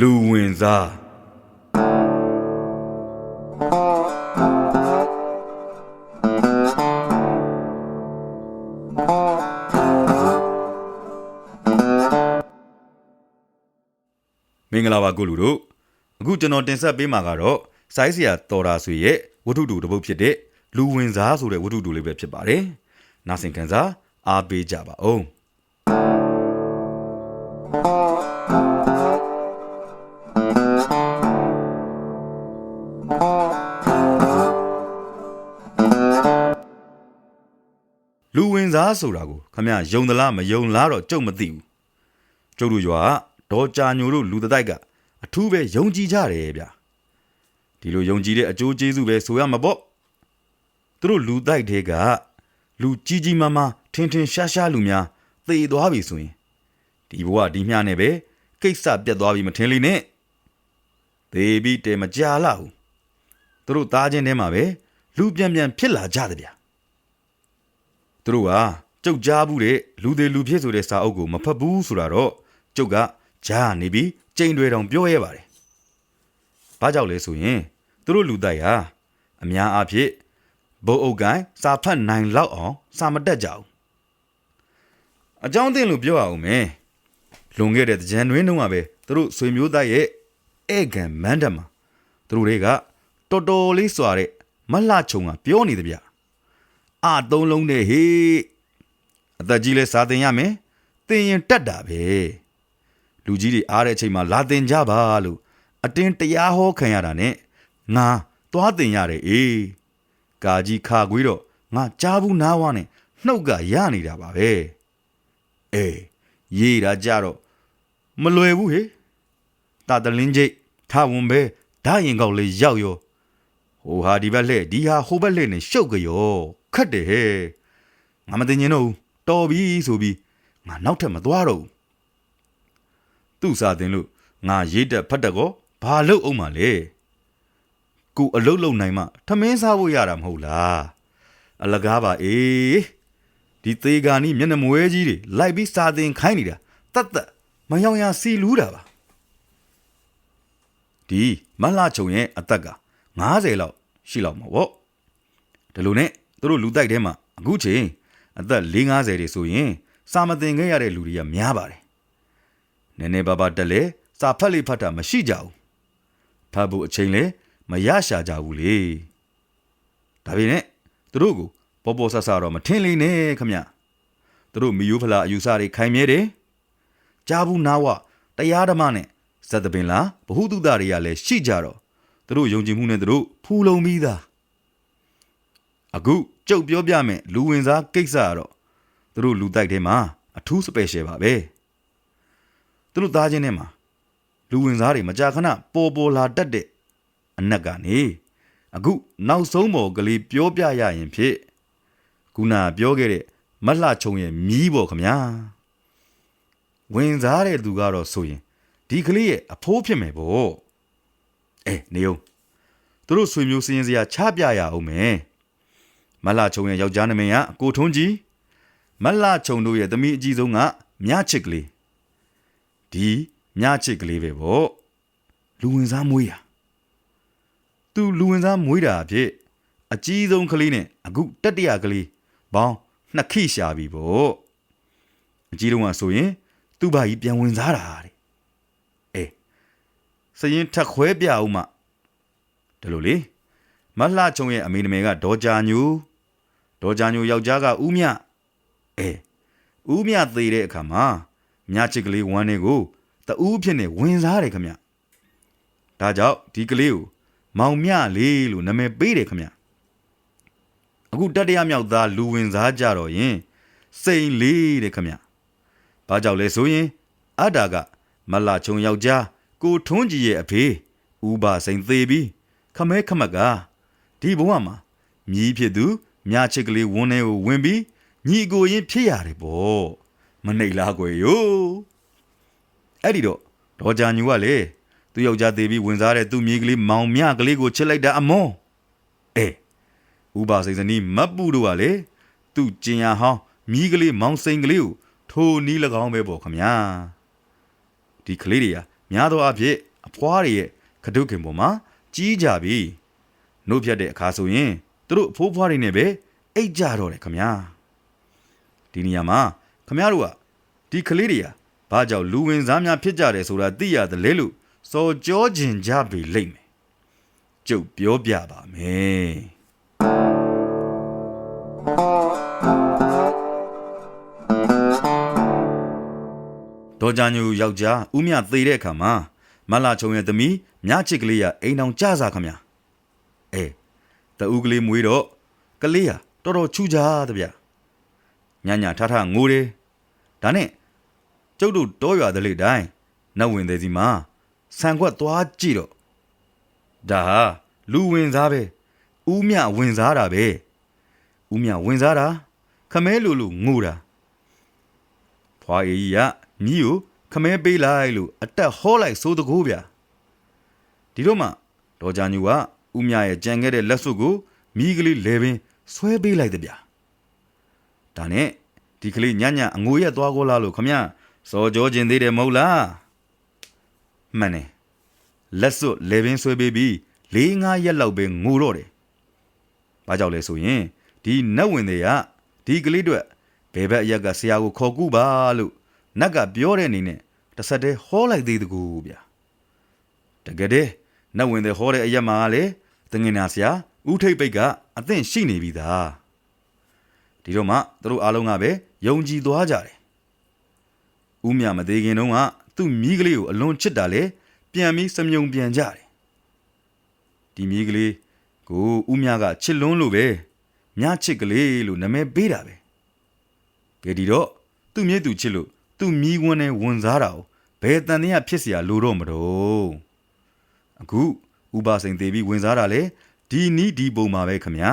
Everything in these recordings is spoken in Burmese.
လူဝင်စားမင်္ဂလာပါကိုလူတို့အခုကျွန်တော်တင်ဆက်ပေးမှာကတော့စိုင်းစရာတော်တာဆွေရဲ့ဝတ္ထုတူတစ်ပုဒ်ဖြစ်တဲ့လူဝင်စားဆိုတဲ့ဝတ္ထုတူလေးပဲဖြစ်ပါတယ်နားဆင်ခံစားအားပေးကြပါဦး လူဝင်စားဆိုတာကိုခမယုံသလားမယုံလားတော့ကြုံမသိဘူးကျုပ်တို့ရွာကဒေါ်ကြာညိုတို့လူတစ်တိုက်ကအထူးပဲယုံကြည်ကြတယ်ဗျာဒီလိုယုံကြည်တဲ့အကျိုးကျေးဇူးပဲဆိုရမှာပေါ့သူတို့လူတိုက်တွေကလူကြီးကြီးမားမားထင်ထင်ရှားရှားလူများသေသွားပြီဆိုရင်ဒီဘဝဒီမျှနဲ့ပဲကိစ္စပြတ်သွားပြီမထင်လိမ့်နဲ့သေပြီးတဲမကြလာဘူးသူတို့သားချင်းထဲမှာပဲလူပြန်ပြန်ဖြစ်လာကြတယ်ဗျာ သူတို့ဟာကြုတ်ကြားဘူးတဲ့လူသေးလူဖြစ်ဆိုတဲ့စာအုပ်ကိုမဖတ်ဘူးဆိုတာတော့ကျုပ်ကကြားနေပြီးကြိမ်တွေတောင်ပြောရဲပါတယ်။ဘာကြောင့်လဲဆိုရင်သူတို့လူတိုက်ဟာအများအားဖြင့်ဘုတ်အုပ်ကိုင်းစာဖတ်နိုင်လောက်အောင်စာမတက်ကြဘူး။အကြောင်းတင်လို့ပြောရအောင်မယ်။လွန်ခဲ့တဲ့ကြံတွင်းတုန်းကပဲသူတို့ဆွေမျိုးသားရဲ့ဧကန်မန်းတမှာသူတို့တွေကတော်တော်လေးစွာတဲ့မလှချုံကပြောနေတယ်ဗျ။ အာသုံးလုံးနဲ့ဟေးအသက်ကြီးလဲစားတင်ရမယ်တင်ရင်တက်တာပဲလူကြီးတွေအားတဲ့အချိန်မှာလာတင်ကြပါလို့အတင်းတရားဟောခံရတာနဲ့ငါသွားတင်ရတယ်အေးကာကြီးခါခွေးတော့ငါကြားဘူးနားဝါနဲ့နှုတ်ကရနေတာပါပဲအေးရေးတာကြတော့မလွယ်ဘူးဟေတာတလင်းကျိတ်ထဝန်ပဲဓာရင်ကောက်လေးရောက်ရောဟိုဟာဒီဘက်လှဲ့ဒီဟာဟိုဘက်လှဲ့နဲ့ရှုပ်ကြရော ခတ်တယ်ဟဲ့ငါမတင်ရင်တော့ဘူးတော်ပြီဆိုပြီးငါနောက်ထပ်မသွားတော့ဘူးသူ့စာတင်လို့ငါရေးတက်ဖတ်တက်ကောဘာလုပ်အောင်မလဲကိုအလုတ်လုံနိုင်မှထမင်းစားဖို့ရတာမဟုတ်လားအလကားပါအေးဒီသေးကာနီမျက်နှာမွဲကြီးတွေလိုက်ပြီးစာတင်ခိုင်းနေတာတတ်တတ်မယောင်ရစီလူးတာပါဒီမလှချုံရဲ့အသက်က90လောက်ရှိလောက်မှာပေါ့ဒီလိုနဲ့ သူတို့လူတိုက်ထဲမှာအခုချိန်အသက်450တွေဆိုရင်စာမတင်ခဲ့ရတဲ့လူတွေကများပါတယ်နည်းနည်းပါးပါးတက်လေစာဖတ်လေးဖတ်တာမရှိကြဘူးဖတ်ဖို့အချိန်လဲမရရှာကြဘူးလေဒါပေမဲ့သူတို့ကိုပေါ်ပေါ်ဆဆတော့မထင်လိမ့်နဲ့ခမသူတို့မီယိုဖလာအယူဆတွေခိုင်မြဲတယ်ကြားဘူးနာဝတရားဓမ္မနဲ့ဇတ်တပင်လားဘ ഹു တုတတွေကလည်းရှိကြတော့သူတို့ယုံကြည်မှုနဲ့သူတို့ဖူလုံပြီးသား အခုကြုတ်ပြောပြမယ်လူဝင်စားကိစ္စကတော့သူတို့လူတိုက်ထဲမှာအထူးစပယ်ရှယ်ပါပဲသူတို့သားချင်းထဲမှာလူဝင်စားတွေမကြာခဏပေါ်ပေါ်လာတတ်တဲ့အနက်ကနေအခုနောက်ဆုံးပေါ်ကလေးပြောပြရရင်ဖြစ်ခုနပြောခဲ့တဲ့မလှချုံရဲ့မြီးပေါ်ခမညာဝင်စားတဲ့သူကတော့ဆိုရင်ဒီကလေးရဲ့အဖိုးဖြစ်မယ်ပေါ့အဲနေအောင်သူတို့ဆွေမျိုးစင်းစရာချပြရအောင်မယ် မလှချုံရဲ့ယောက်ျားနာမည်ကကိုထွန်းကြီးမလှချုံတို့ရဲ့သမီးအကြီးဆုံးကမြချစ်ကလေးဒီမြချစ်ကလေးပဲပေါ့လူဝင်စားမွေးတာသူလူဝင်စားမွေးတာအဖြစ်အကြီးဆုံးကလေးနဲ့အခုတတိယကလေးဘောင်းနှစ်ခိရှာပြီပေါ့အကြီးတုံးကဆိုရင်သူ့ဘာကြီးပြန်ဝင်စားတာတဲ့အေးစရင်ထက်ခွဲပြအောင်မဒီလိုလေမလှချုံရဲ့အမေနမေကဒေါ်ကြာညူ ဒေါ်ကြာညူယောက်ျားကဦးမြအေးဦးမြသေးတဲ့အခါမှာမြချစ်ကလေးဝမ်းနေကိုတူးဖြစ်နေဝင်စားတယ်ခမဒါကြောင့်ဒီကလေးကိုမောင်မြလေးလို့နာမည်ပေးတယ်ခမအခုတတရမြောက်သားလူဝင်စားကြတော့ရင်စိန်လေးတဲ့ခမ။ဘာကြောင့်လဲဆိုရင်အတ္တာကမလာချုံယောက်ျားကိုထွန်းကြည်ရဲ့အဖေဥပါစိန်သေးပြီးခမဲခမက်ကဒီဘဝမှာမြည်ဖြစ်သူ မြချစ်ကလေးဝန်းထဲကိုဝင်ပြီးညီကိုရင်ဖြစ်ရတယ်ပေါ့မနှိပ်လားကွယ်ယောအဲ့ဒီတော့ဒေါ်ကြာညူကလေသူယောက်ျားသေးပြီးဝင်စားတဲ့သူမြေးကလေးမောင်မြကလေးကိုချစ်လိုက်တာအမွန်အေးဥပါစိန်စနီးမတ်ပူတို့ကလေသူ့ကျင်ရဟောင်းမြီးကလေးမောင်စိန်ကလေးကိုထိုနီး၎င်းပဲပေါ့ခမညာဒီကလေးတွေကများသောအားဖြင့်အဖွားတွေရဲ့ခဒုခင်ပေါ်မှာကြီးကြပြီနှုတ်ဖြတ်တဲ့အခါဆိုရင် သူတို့အဖိုးဖွားတွေနဲ့ပဲအိတ်ကြတော့တယ်ခမညာဒီနေရာမှာခမညာတို့ကဒီကလေးတွေကဘာကြောင့်လူဝင်စားများဖြစ်ကြတယ်ဆိုတာသိရတယ်လေလို့စော်ကြောကျင်ကြပြီလိမ့်မယ်ကျုပ်ပြောပြပါမယ်ဒေါ်ကြညူယောက်ျားဦးမြသေးတဲ့အခါမှာမလာချုံရဲ့သမီးမြချစ်ကလေးကအိမ်အောင်ကြစားခမညာအဲ တအူးကလေးမွေးတော့ကလေးဟာတော်တော်ချူကြတဗျညညထထငိုတယ်ဒါနဲ့ကျုပ်တို့တောရွာတလေတိုင်းနတ်ဝင်သေးစီမှာဆန်ခွက်သွားကြည့်တော့ဒါဟာလူဝင်စားပဲဦးမြဝင်စားတာပဲဦးမြဝင်စားတာခမဲလူလူငိုတာဖွာအေးကြီးကမြီးကိုခမဲပေးလိုက်လို့အတက်ဟောလိုက်စိုးတကူဗျဒီတော့မှဒေါ်ကြညူက ဦးမြရဲ့ကြံခဲ့တဲ့လက်စွပ်ကိုမြီးကလေးလဲပင်ဆွဲပေးလိုက်တဲ့ဗျဒါနဲ့ဒီကလေးညညအငိုရက်သွားကောလားလို့ခမစော်ကြောခြင်းသေးတယ်မဟုတ်လားမှန်တယ်လက်စွပ်လေပင်ဆွဲပေးပြီး၄၅ရက်လောက်ပဲငိုတော့တယ်ဘာကြောင့်လဲဆိုရင်ဒီနတ်ဝင်တွေကဒီကလေးတွေဘယ်ဘက်အရက်ကဆရာကိုခေါ်ကူပါလို့နတ်ကပြောတဲ့အနေနဲ့တစ်ဆက်တည်းဟောလိုက်သေးတကူဗျာတကယ်တည်းနတ်ဝင်တွေဟောတဲ့အရက်မှာလေ တငင်နာဆရာဦးထိပ်ပိတ်ကအသင့်ရှိနေပြီသားဒီတော့မှသူတို့အားလုံးကပဲယုံကြည်သွားကြတယ်ဦးမြမသေးခင်တုန်းကသူ့မိကလေးကိုအလွန်ချစ်တာလေပြန်ပြီးစမြုံပြန်ကြတယ်ဒီမိကလေးကိုဦးမြကချစ်လွန်းလို့ပဲမြချစ်ကလေးလို့နာမည်ပေးတာပဲကဲဒီတော့သူ့မြေသူချစ်လို့သူ့မိဝန်းနဲ့ဝန်စားတာကိုဘယ်တန်တရားဖြစ်เสียလို့တော့မတော့အခု ဥပါစိန်သေးပြီးဝင်စားတာလေဒီနီးဒီပုံမှာပဲခမညာ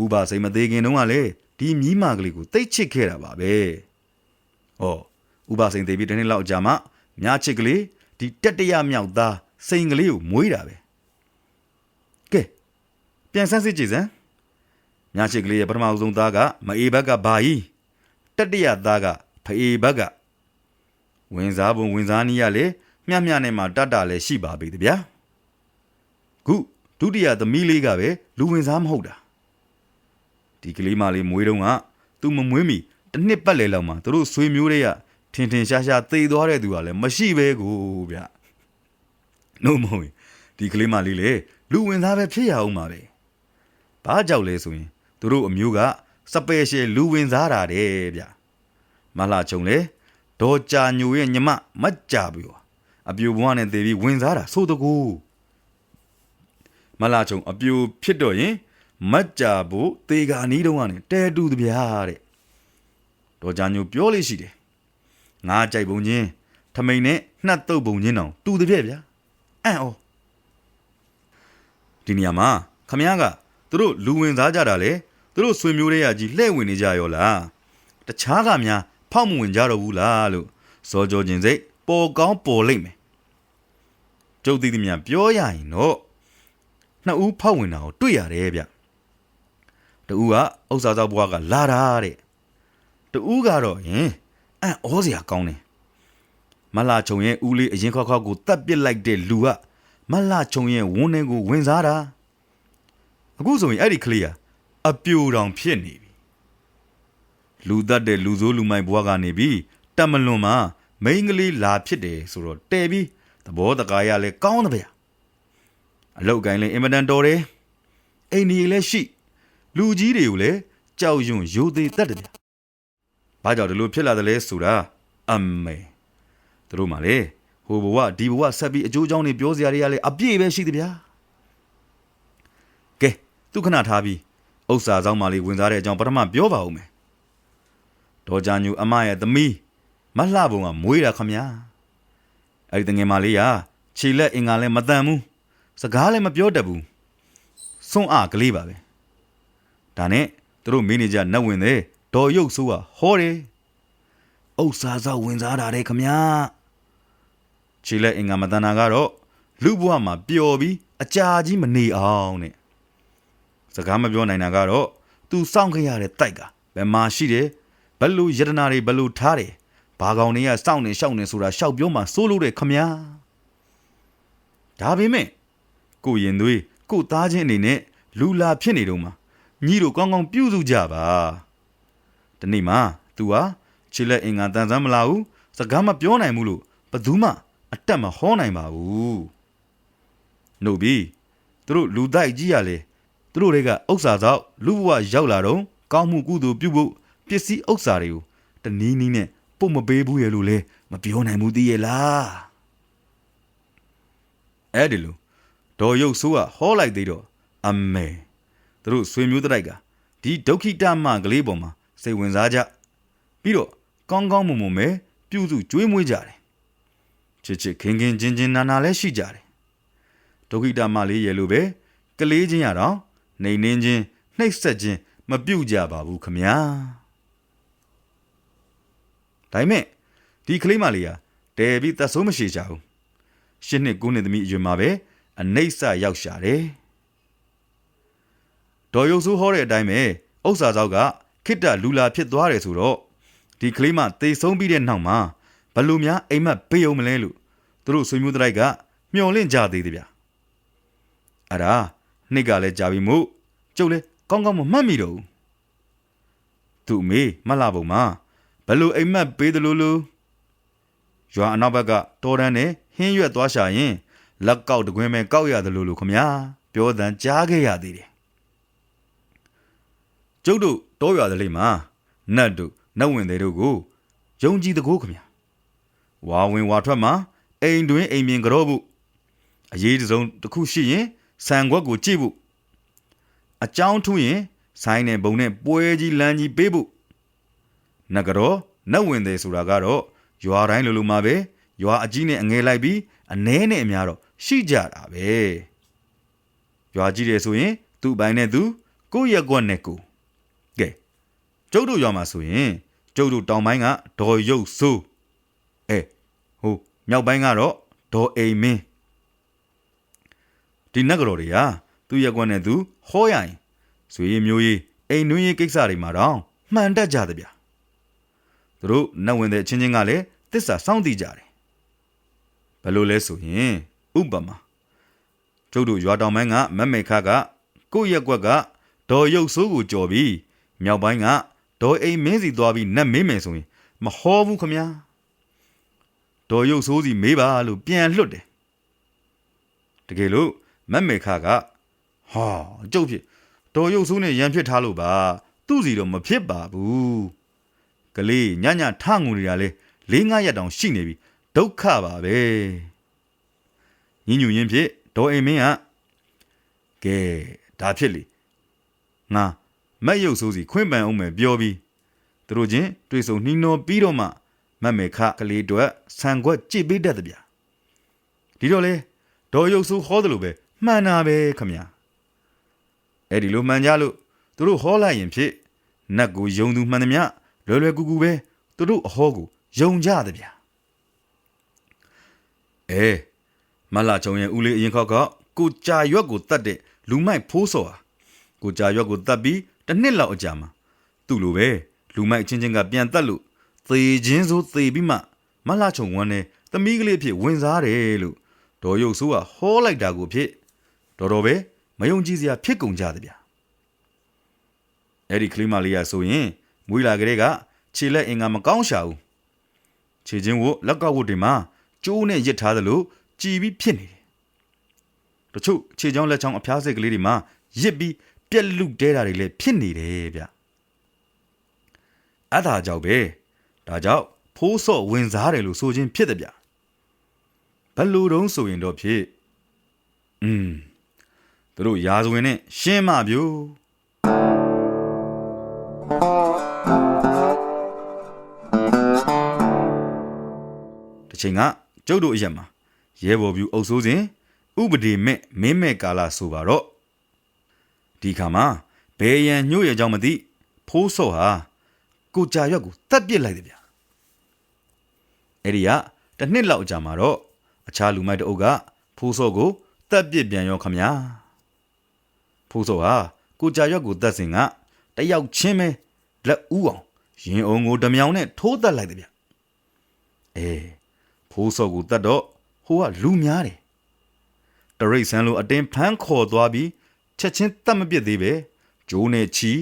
ဥပါစိန်မသေးခင်တုန်းကလေဒီမြီးမာကလေးကိုတိတ်ချစ်ခဲ့တာပါပဲ။ဩဥပါစိန်သေးပြီးတစ်နှစ်လောက်ကြာမှမြားချစ်ကလေးဒီတက်တရမြောက်သားစိန်ကလေးကိုမွေးတာပဲ။ကဲပြန်ဆန်းစစ်ကြည့်စမ်း။မြားချစ်ကလေးရဲ့ပထမဆုံးသားကမအေဘက်ကဘာကြီးတက်တရသားကဖအေဘက်ကဝင်စားပုံဝင်စားနီးရလေမျှမျှနဲ့မှတတ်တာလည်းရှိပါပြီတဗျာ။ ခုဒုတိယသမီးလေးကပဲလူဝင်စားမဟုတ်တာဒီကလေးမလေးမွေးတော့ကသူမမွေးမီတစ်နှစ်ပတ်လေလောက်မှာသူတို့ဆွေမျိုးတွေကထင်ထင်ရှားရှားသေသွားတဲ့သူကလည်းမရှိပဲကိုဗျနှုတ်မဟုတ်ဒီကလေးမလေးလေလူဝင်သားပဲဖြစ်ရအောင်ပါပဲဘာကြောက်လဲဆိုရင်သူတို့အမျိုးကစပယ်ရှယ်လူဝင်စားတာတဲ့ဗျမလှချုံလေဒေါ်ကြာညိုရဲ့ညမမတ်ကြပြီအပြူဘွားနဲ့သေပြီးဝင်စားတာဆိုတကူ မလှချုံအပြူဖြစ်တော့ရင်မတ်ကြဖို့သေကာနီးတုံးကနေတဲတူတဗျာတဲ့ဒေါ်ကြညိုပြောလို့ရှိတယ်ငါကြိုက်ပုံချင်းထမိန်နဲ့နှက်တုပ်ပုံချင်းတောင်တူတပြက်ဗျာအံ့ဩဒီနေရာမှာခမည်းကသူတို့လူဝင်စားကြတာလေသူတို့ဆွေမျိုးတွေကကြီးလှဲ့ဝင်နေကြရောလားတခြားကများဖောက်မဝင်ကြတော့ဘူးလားလို့စောကြောခြင်းစိတ်ပေါ်ကောင်းပေါ်လိမ့်မယ်ကျုပ်သိသည်များပြောရရင်တော့ နှစ်ဦးဖောက်ဝင်တာကိုတွေ့ရတယ်ဗျတူကဥစ္စာသောဘွားကလာတာတဲ့တူကတော့ယင်အံ့ဩစရာကောင်းတယ်မလာချုံရဲ့ဦးလေးအရင်ခောက်ခောက်ကိုတတ်ပစ်လိုက်တဲ့လူကမလာချုံရဲ့ဝန်းထဲကိုဝင်စားတာအခုဆိုရင်အဲ့ဒီကလေးကအပြိုတောင်ဖြစ်နေပြီလူတတ်တဲ့လူဆိုးလူမိုက်ဘွားကနေပြီးတမလွန်မှာမိန်းကလေးလာဖြစ်တယ်ဆိုတော့တဲပြီးသဘောတကားရလဲကောင်းတယ်ဗျ အလောက်ကိုင်းလဲအင်မတန်တော်တယ်အိမ်ကြီးလည်းရှိ လူကြီးတွေကိုလည်းကြောက်ရွံ့ရိုသေတတ်တယ်ဗျ။ဘာကြောင့်ဒီလိုဖြစ်လာတယ်လဲဆိုတာအမေသူတို့မှလေဟိုဘဝဒီဘဝဆက်ပြီးအကျိုးကြောင့်နေပြောစရာတွေကလည်းအပြည့်ပဲရှိတယ်ဗျာ။ကဲသူခဏထားပြီးဥစ္စာဆောင်မလေးဝင်စားတဲ့အကြောင်းပထမပြောပါဦးမယ်။ဒေါ်ကြညူအမရဲ့သမီးမလှပုံကမွေးတာခမညာ။အဲ့ဒီတငယ်မလေးကခြေလက်အင်္ဂါလည်းမတန်ဘူး။ စကားလည်းမပြောတတ်ဘူး။စွန့်အားကလေးပါပဲဒါနဲ့သူတို့မင်းနေကြနတ်ဝင်တဲ့ဒေါ်ရုပ်ဆိုးကဟောတယ်။ဥစ္စာစောက်ဝင်စားတာတဲ့ခမညာ။ခြေလက်အင်္ဂါမတနာကတော့လူဘဝမှာပျော်ပြီးအကြာကြီးမနေအောင်တဲ့။စကားမပြောနိုင်တာကတော့သူစောင့်ခဲ့ရတဲ့တိုက်ကဘယ်မှာရှိတယ်ဘယ်လိုယတနာတွေဘယ်လိုထားတယ်ဘာကောင်တွေကစောင့်နေရှောက်နေဆိုတာရှောက်ပြောမှစိုးလို့တဲ့ခမညာဒါပေမဲ့ ကိုရင်သွေးကိုသားချင်းအနေနဲ့လူလာဖြစ်နေတော့မှညီတို့ကောင်းကောင်းပြုစုကြပါဒီနေ့မှ तू ဟာချစ်လက်အင်္ဂါတန်ဆန်းမလာဘူးစကားမပြောနိုင်ဘူးလို့ဘယ်သူမှအတက်မဟောနိုင်ပါဘူးနှုတ်ပြီးသူတို့လူတိုက်ကြီးရလေသူတို့တွေကဥစ္စာသောက်လူဘဝရောက်လာတော့ကောင်းမှုကုသိုလ်ပြုဖို့ပစ္စည်းဥစ္စာတွေကိုတနည်းနည်းနဲ့ပုတ်မပေးဘူးရဲ့လို့လဲမပြောနိုင်ဘူးသိရဲ့လားအဲ့ဒီလို ဒေါ်ရုပ်ဆိုးကဟောလိုက်သေးတော့အမေသူတို့ဆွေမျိုးတိုက်ကဒီဒုက္ခိတမကလေးပေါ်မှာစိတ်ဝင်စားကြပြီးတော့ကောင်းကောင်းမွန်မွန်ပဲပြုစုကျွေးမွေးကြတယ်ချစ်ချစ်ခင်ခင်ချင်းချင်းနာနာလည်းရှိကြတယ်ဒုက္ခိတမလေးရဲ့လိုပဲကလေးချင်းရတော့နှိမ်နှင်းချင်းနှိပ်စက်ချင်းမပြုတ်ကြပါဘူးခမညာဒါပေမဲ့ဒီကလေးမလေးဟာတဲပြီးသက်ဆုံးမရှိကြဘူးရှစ်နှစ်ကိုနှစ်သမီးအရွယ်မှာပဲ အနှိမ့်ဆရောက်ရှာတယ်ဒေါ်ရုပ်ဆိုးဟောတဲ့အတိုင်းပဲဥစ္စာသောက်ကခိတ္တလူလာဖြစ်သွားတယ်ဆိုတော့ဒီကလေးမသေဆုံးပြီးတဲ့နောက်မှာဘလူများအိမ်မက်ပေးအောင်မလဲလို့သူတို့ဆွေမျိုးတိုက်ကမျောလင့်ကြသေးတယ်ဗျအဲ့ဒါနှစ်ကလည်းကြာပြီမို့ကျုပ်လည်းကောင်းကောင်းမမှတ်မိတော့ဘူးသူ့မေမလှပုံမှာဘလူအိမ်မက်ပေးတယ်လို့လို့ရွာအနောက်ဘက်ကတော်တန်းနဲ့ဟင်းရွက်သွားရှာရင် လက်ကောက်တကွင်းမဲ့ကောက်ရတယ်လို့လို့ခမညာပြောတန်ကြားခဲ့ရသေးတယ်ကျုပ်တို့တောရွာတလေးမှာနတ်တို့နတ်ဝင်တွေတို့ကိုယုံကြည်တကိုးခမညာဝါဝင်ဝါထွက်မှာအိမ်တွင်အိမ်မြင်ကြောဖို့အရေးတစုံတစ်ခုရှိရင်ဆန်ခွက်ကိုကြည့်ဖို့အကြောင်းထူးရင်ဆိုင်နဲ့ဘုံနဲ့ပွဲကြီးလမ်းကြီးပေးဖို့နဂရောနတ်ဝင်တယ်ဆိုတာကတော့ရွာတိုင်းလိုလိုမှာပဲရွာအကြီးနဲ့အငယ်လိုက်ပြီးအနှဲနဲ့အများတော့ ရှိကြတာပဲရွာကြီးတယ်ဆိုရင် သူ့ပိုင်းနဲ့သူကိုယ့်ရက်ကွက်နဲ့ကိုကဲကျုပ်တို့ရွာမှာဆိုရင်ကျုပ်တို့တောင်ပိုင်းကဒေါ်ရုပ်ဆိုးအဲဟိုမြောက်ပိုင်းကတော့ဒေါ်အိမ်မင်းဒီနက်ကြော်တွေကသူ့ရက်ကွက်နဲ့သူဟောရရင်ဆွေမျိုးရေးအိမ်နှွေးရေးကိစ္စတွေမှာတော့မှန်တတ်ကြတယ်ဗျသူတို့နတ်ဝင်တဲ့အချင်းချင်းကလည်းတစ္ဆာစောင့်တည်ကြတယ်ဘယ်လိုလဲဆိုရင် ဥပမာကျုပ်တို့ရွာတောင်ပိုင်းကမက်မေခကကိုယ့်ရက်ကွက်ကဒေါ်ရုပ်ဆိုးကိုကြော်ပြီးမြောက်ပိုင်းကဒေါ်အိမ်မင်းစီသွားပြီးနတ်မေးမယ်ဆိုရင်မဟောဘူးခမညာဒေါ်ရုပ်ဆိုးစီမေးပါလို့ပြန်လွတ်တယ်တကယ်လို့မက်မေခကဟာကျုပ်ဖြစ်ဒေါ်ရုပ်ဆိုးနဲ့ရန်ဖြစ်ထားလို့ပါသူ့စီတော့မဖြစ်ပါဘူးကလေးညညထငူနေတာလေလေးငါရက်တောင်ရှိနေပြီဒုက္ခပါပဲ ညညူရင်းဖြစ်ဒေါ်အိမ်မင်းကကဲဒါဖြစ်လေငါမက်ရုပ်ဆိုးစီခွင့်ပန်အောင်မယ်ပြောပြီးသူတို့ချင်းတွေ့ဆုံနှီးနှောပြီးတော့မှမက်မေခကလေးတို့ဆန်ခွက်ကြည့်ပေးတတ်တယ်ဗျဒီတော့လေဒေါ်ရုပ်ဆိုးဟောတယ်လို့ပဲမှန်တာပဲခမညာအဲ့ဒီလိုမှန်ကြလို့သူတို့ဟောလိုက်ရင်ဖြစ်နတ်ကိုယုံသူမှန်သမျှလွယ်လွယ်ကူကူပဲသူတို့အဟောကိုယုံကြတယ်ဗျအဲ မလာချုံရဲ့ဦးလေးအရင်ခောက်ကကိုကြာရွက်ကိုတတ်တဲ့လူမိုက်ဖိုးစော်ဟာကိုကြာရွက်ကိုတတ်ပြီးတစ်နှစ်လောက်အကြာမှာသူ့လိုပဲလူမိုက်ချင်းချင်းကပြန်တတ်လို့သေချင်းဆိုသေပြီးမှမလာချုံဝမ်းနဲ့သမီးကလေးဖြစ်ဝင်စားတယ်လို့ဒေါ်ရုပ်ဆိုးကဟောလိုက်တာကိုဖြစ်တော်တော်ပဲမယုံကြည်စရာဖြစ်ကုန်ကြတယ်ဗျအဲ့ဒီကလေးမလေးရဆိုရင်မွေးလာကလေးကခြေလက်အင်္ဂါမကောင်းရှာဘူးခြေချင်းဝတ်လက်ကောက်ဝတ်တွေမှာကျိုးနဲ့ရစ်ထားသလို ကြည်ပြီးဖြစ်နေတယ်တချို့ခြေချောင်းလက်ချောင်းအဖျားစိတ်ကလေးတွေမှာရစ်ပြီးပြက်လူတဲတာတွေလည်းဖြစ်နေတယ်ဗျအဲ့ဒါကြောင့်ပဲဒါကြောင့်ဖိုးစော့ဝင်စားတယ်လို့ဆိုခြင်းဖြစ်တယ်ဗျဘယ်လိုတုံးဆိုရင်တော့ဖြစ်อืมသူတို့ရာဇဝင်နဲ့ရှင်းမပြို့တစ်ချိန်ကကျုပ်တို့အရက်မှာ ရဲဘော်ပြူအုပ်စိုးစဉ်ဥပဒေမဲ့မင်းမဲ့ကာလဆိုပါတော့ဒီခါမှာဘယ်ရန်ညို့ရဲ့ကြောင့်မသိဖိုးစော့ဟာကိုကြာရွက်ကိုတတ်ပစ်လိုက်တယ်ဗျအဲ့ဒီကတစ်နှစ်လောက်ကြာမှာတော့အခြားလူမိုက်တအုပ်ကဖိုးစော့ကိုတတ်ပစ်ပြန်ရောခမညာဖိုးစော့ဟာကိုကြာရွက်ကိုတတ်စဉ်ကတယောက်ချင်းပဲလက်ဦးအောင်ရင်အုံကိုဓမြောင်နဲ့ထိုးတက်လိုက်တယ်ဗျအေးဖိုးစော့ကိုတတ်တော့ ဟိုကလူများတယ်ရိတ်ဆန်းလိုအတင်းဖမ်းခေါ်သွားပြီးချက်ချင်းတတ်မပြစ်သေးပဲဂျိုးနဲ့ချီ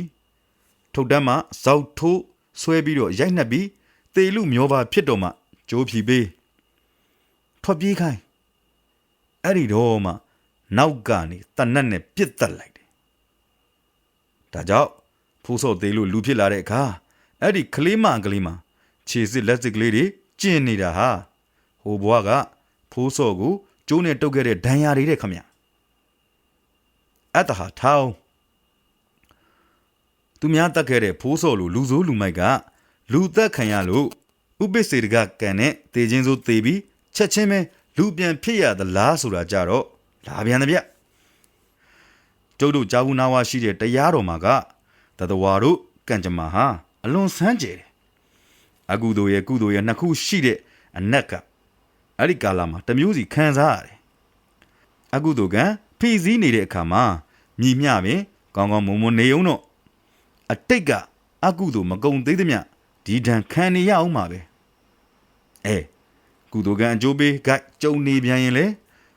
ထုတ်တမ်းမှဇောက်ထိုးဆွဲပြီးတော့ရိုက်နှက်ပြီးတေလူမျောပါဖြစ်တော့မှဂျိုးဖြီပေးထွက်ပြေးခိုင်းအဲ့ဒီတော့မှနောက်ကနေတနတ်နဲ့ပြစ်တက်လိုက်တယ်ဒါကြောင့်ဖိုးစော်သေးလို့လူဖြစ်လာတဲ့အခါအဲ့ဒီကလေးမကလေးမခြေစစ်လက်စစ်ကလေးတွေကျင်နေတာဟာဟိုဘွားက ဖိုးစော်ကိုကျိုးနဲ့တုတ်ခဲ့တဲ့ဒဏ်ရာတွေတဲ့ခမညာအတ္တဟာထောင်းသူများတက်ခဲ့တဲ့ဖိုးစော်လိုလူဆိုးလူမိုက်ကလူသက်ခံရလို့ဥပစ္စေတကကန်နဲ့တေချင်းစိုးတေပြီးချက်ချင်းပဲလူပြန်ဖြစ်ရသလားဆိုတာကြတော့လာပြန်တယ်ဗျကျုပ်တို့ကြာဘူးနာဝါရှိတဲ့တရားတော်မှာကတတဝါတို့ကံကြမ္မာဟာအလွန်ဆန်းကျယ်တယ်အကုသိုလ်ရဲ့ကုသိုလ်ရဲ့နှစ်ခုရှိတဲ့အနက်က အဲ့ဒီကာလမှာတစ်မျိုးစီခံစားရတယ်အကုသိုလ်ကံဖိစည်းနေတဲ့အခါမှာမြည်မျှပင်ကောင်းကောင်းမွန်မွန်နေအောင်တော့အတိတ်ကအကုသိုလ်မကုံသေးသမျှဒီဒဏ်ခံနေရအောင်ပါပဲအဲကုသိုလ်ကံအကျိုးပေးဂိုက်ကြုံနေပြန်ရင်လေ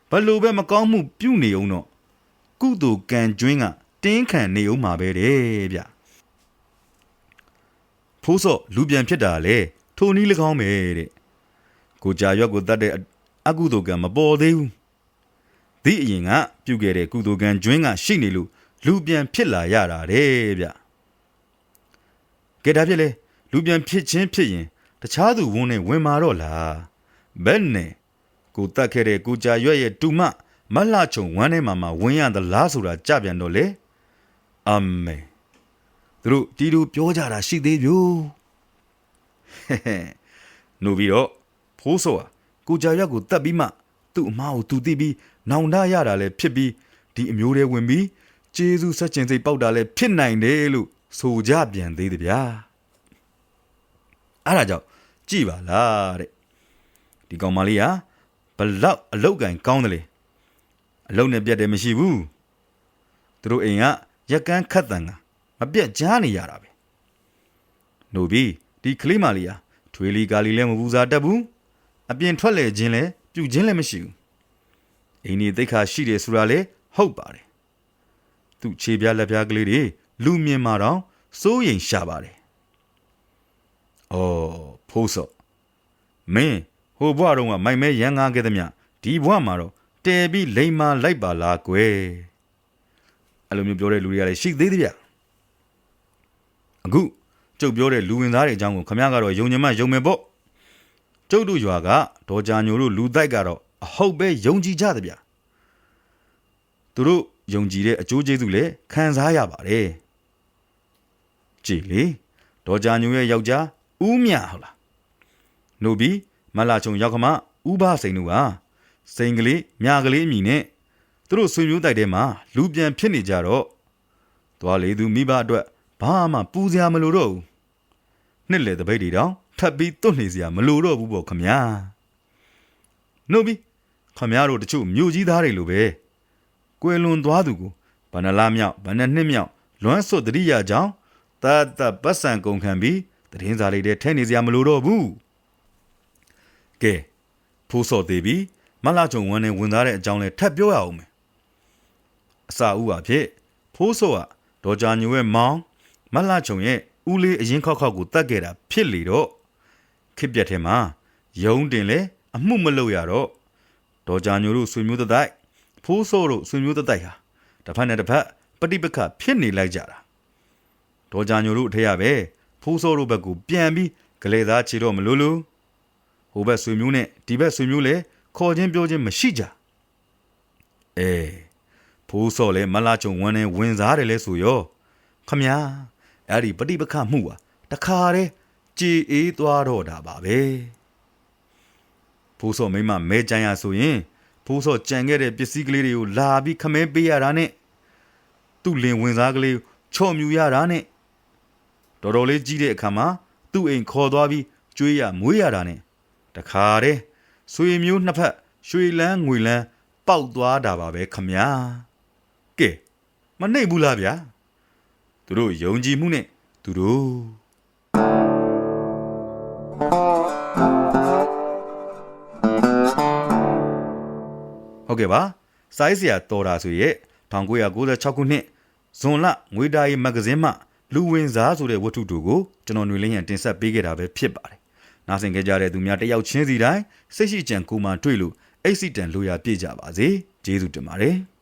ဘလို့ပဲမကောင်းမှုပြုနေအောင်တော့ကုသိုလ်ကံကျွင်းကတင်းခံနေအောင်မှာပဲတဲ့ဗျဖိုးစော့လူပြန်ဖြစ်တာလေထိုနည်း၎င်းပဲတဲ့ ကိုကြာရွက်ကိုတတ်တဲ့အကုသိုလ်ကံမပေါ်သေးဘူးဒီအရင်ကပြုတ်ခဲ့တဲ့ကုသိုလ်ကံကျွင်းကရှိနေလို့လူပြန်ဖြစ်လာရတာတဲ့ဗျကဲဒါဖြစ်လေလူပြန်ဖြစ်ချင်းဖြစ်ရင်တခြားသူဝန်းနဲ့ဝင်မာတော့လားဘယ်နဲ့ကိုတတ်ခဲ့တဲ့ကိုကြာရွက်ရဲ့တူမမလှချုံဝမ်းထဲမှာမှဝင်ရသလားဆိုတာကြပြန်တော့လေအမေသူတို့တီတူပြောကြတာရှိသေးပြီဟဲ့ဟဲ့နို့ပြီးတော့ ဖိုးစောဟာကိုကြာရွက်ကိုတတ်ပြီးမှသူ့အမားကိုသူသိပြီးနောင်တရတာလည်းဖြစ်ပြီးဒီအမျိုးတွေဝင်ပြီးကျေးဇူးဆက်ကျင်စိတ်ပေါက်တာလည်းဖြစ်နိုင်တယ်လို့ဆိုကြပြန်သေးတယ်ဗျာအဲ့ဒါကြောင့်ကြည်ပါလားတဲ့ဒီကောင်မလေးဟာဘလောက်အလောက်ကင်ကောင်းတယ်လေအလုံးနဲ့ပြတ်တယ်မရှိဘူးသူတို့အိမ်ကရက်ကန်းခတ်တန်ကမပြတ်ကြားနေရတာပဲနို့ပြီးဒီကလေးမလေးဟာထွေးလီကာလီလည်းမပူစားတတ်ဘူး အပြင်ထွက်လေခြင်းလည်းပြုတ်ခြင်းလည်းမရှိဘူးအိမ်ဒီတိတ်ခါရှိတယ်ဆိုတာလေဟုတ်ပါတယ်သူ့ခြေပြားလက်ပြားကလေးတွေလူမြင်မှတော့စိုးရိမ်ရှာပါတယ်အော်ဖိုးစော့မင်းဟိုဘွားတော့ကမိုင်မဲရန်ငားခဲ့သမျှဒီဘွားမှာတော့တဲပြီးလိန်မာလိုက်ပါလားကွယ်အဲ့လိုမျိုးပြောတဲ့လူတွေကလည်းရှိသေးတယ်ဗျအခုကျုပ်ပြောတဲ့လူဝင်သားတွေအကြောင်းကိုခမရကတော့ယုံညမယုံမယ်ပေါ့ ကျုပ်တို့ရွာကဒေါ်ကြာညိုတို့လူတိုက်ကတော့အဟုတ်ပဲယုံကြည်ကြတယ်ဗျသူတို့ယုံကြည်တဲ့အကျိုးကျေးဇူးလည်းခံစားရပါတယ်ကြည်လေဒေါ်ကြာညိုရဲ့ယောက်ျားဦးမြဟုတ်လားနို့ပြီးမလာချုံရောက်ခမဥပစိန်တို့ဟာစိန်ကလေးမြာကလေးအမိနဲ့သူတို့ဆွေမျိုးတိုက်ထဲမှာလူပြန်ဖြစ်နေကြတော့သွားလေသူမိဘအတွက်ဘာမှပူစရာမလိုတော့ဘူးနှစ်လေတပိတ်တွေတောင် ထပ်ပြီးတွတ်နေစရာမလိုတော့ဘူးပေါ့ခမညာနှုတ်ပြီးခမညာတို့တချို့မြို့ကြီးသားတွေလိုပဲကွယ်လွန်သွားသူကိုဗန္နလာမြောက်ဗန္နနှစ်မြောက်လွမ်းစွတ်တရိယာကြောင့်တတ်တပတ်စံကုန်ခံပြီးတရင်စာလေးတွေထဲနေစရာမလိုတော့ဘူးကဲဖိုးစော်သေးပြီမလာချုံဝန်းနဲ့ဝင်သားတဲ့အကြောင်းလဲထပ်ပြောရအောင်မယ်အစာဥပါဖြစ်ဖိုးစော်ကဒေါ်ကြာညိုရဲ့မောင်မလာချုံရဲ့ဦးလေးအရင်ခောက်ခောက်ကိုတတ်ခဲ့တာဖြစ်လေတော့ ခစ်ပြက်ထဲမှာယုံတင်လဲအမှုမလုပ်ရတော့ဒေါ်ကြာညိုတို့ဆွေမျိုးတတိုက်ဖိုးစောတို့ဆွေမျိုးတတိုက်ဟာတစ်ဖက်နဲ့တစ်ဖက်ပဋိပက္ခဖြစ်နေလိုက်ကြတာဒေါ်ကြာညိုတို့အထက်ရပဲဖိုးစောတို့ဘက်ကိုပြန်ပြီးဂလေသားခြေတော့မလို့လို့ဟိုဘက်ဆွေမျိုးနဲ့ဒီဘက်ဆွေမျိုးလည်းခေါ်ချင်းပြောချင်းမရှိကြအဲဖိုးစောလည်းမလာချုံဝန်းနဲ့ဝင်စားတယ်လဲဆိုရောခမညာအဲ့ဒီပฏิပက္ခမှုဟာတခါတည်း ကြည်အေးသွားတော့တာပါပဲဖိုးစောမိမမဲကြံရဆိုရင်ဖိုးစောကြံခဲ့တဲ့ပစ္စည်းကလေးတွေကိုလာပြီးခမဲပေးရတာနဲ့သူ့လင်ဝင်စားကလေးချော့မြူရတာနဲ့တော်တော်လေးကြီးတဲ့အခါမှာသူ့အိမ်ခေါ်သွားပြီးကျွေးရမွေးရတာနဲ့တခါတည်းဆွေမျိုးနှစ်ဖက်ရွှေလန်းငွေလန်းပေါက်သွားတာပါပဲခမညာကဲမနှိပ်ဘူးလားဗျာသူတို့ယုံကြည်မှုနဲ့သူတို့ ဟုတ်ကဲ့ပါစိုင်းစရာတော်တာဆိုရဲ့1996ခုနှစ်ဇွန်လငွေတာရီမဂ္ဂဇင်းမှလူဝင်စားဆိုတဲ့ဝတ္ထုတို့ကိုကျွန်တော်ຫນွေလင်းရန်တင်ဆက်ပေးခဲ့တာပဲဖြစ်ပါတယ်။နားဆင်ကြကြတဲ့သူများတယောက်ချင်းစီတိုင်းစိတ်ရှိကြံကိုမှတွေ့လို့အိတ်စီတန်လိုရာပြည့်ကြပါစေ။ကျေးဇူးတင်ပါတယ်။